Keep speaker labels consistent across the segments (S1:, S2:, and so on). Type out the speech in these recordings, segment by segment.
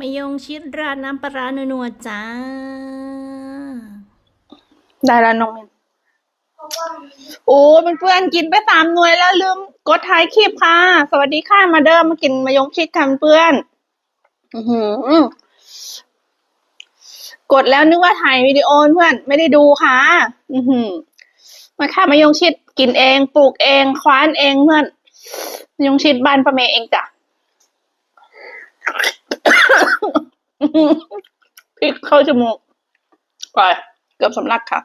S1: มายงชิดราดน้ำปลาร้านัวๆจ้า
S2: ได้แล้วน้องมินโอ้เป็นเพื่อนกินไปสามหน่วยแล้วลืมกดท้ายคลิปค่ะ สวัสดีค่ะมาเดิมมากินมายงชิดค่ะเพื่อน อือหือกดแล้วนึกว่าถ่ายวิดีโอเพื่อนไม่ได้ดูค่ะ อือหือมาค่ะมายงชิดกินเองปลูกเองคว้านเองเพื่อนมายงชิดบ้านป้าเมย์เองจ้ะ พริกเข้าจมูกไปเกือบสำลักค่ะ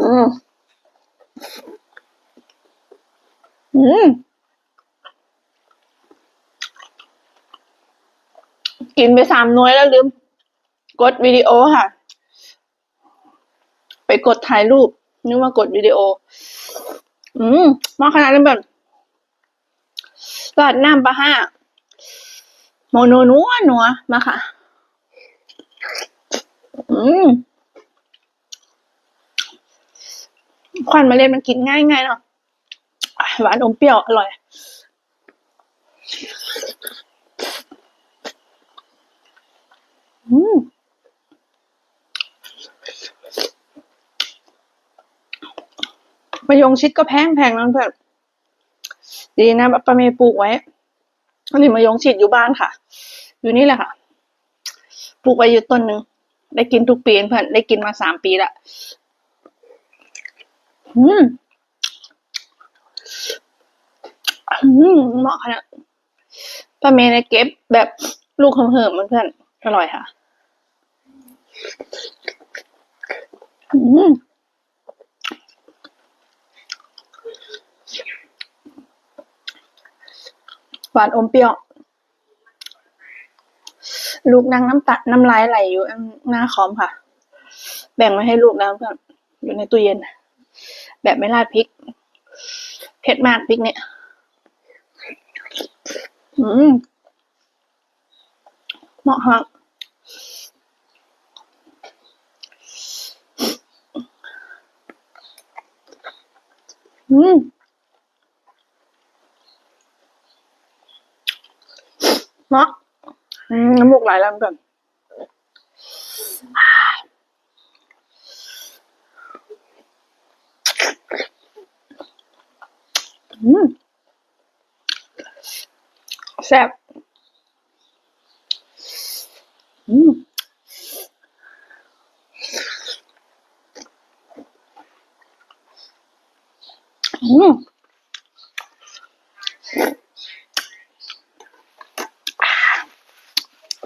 S2: อืม อืม กินไปสามน่วยแล้วลืม กดวิดีโอค่ะ ไปกดถ่ายรูป นึกว่ากดวิดีโอ อืมมาขนาดนั้นแบบราดน้ำปลาห้า โมโนนัวนัวมาค่ะ อืมควันเล็ดมันกินง่ายง่ายเนาะหวานอมเปรี้ยวอร่อย อืมมายงชิดก็แพงแพงนั่นเพื่อนดีนะป้าเมย์ปลูกไว้ อันนี้มายงชิดอยู่บ้านค่ะ อยู่นี่แหละค่ะ ปลูกไว้อยู่ต้นหนึ่ง ได้กินทุกปีเพื่อน ได้กินมาสามปีละอืมอืมเหมาะขนาดป้าเมย์เนี่เก็บแบบลูกเหิมๆมันเพื่อน อร่อยค่ะ อืม หวานอมเปรี้ยว ลูกนางน้ำตาน้ำลายไหลอยู่หน้าคอมค่ะ แบ่งไว้ให้ลูกแล้วเพื่อนอยู่ในตู้เย็น แบบไม่ราดพริก เผ็ดมากพริกเนี่ย อืมเหมาะครับอื เหมาะน้ำมูกไหลแล้วเพื่อนแซ่บอืมอืม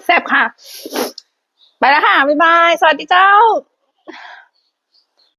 S2: แซ่บค่ะ ไปแล้วค่ะ บ๊ายบาย สวัสดีเจ้า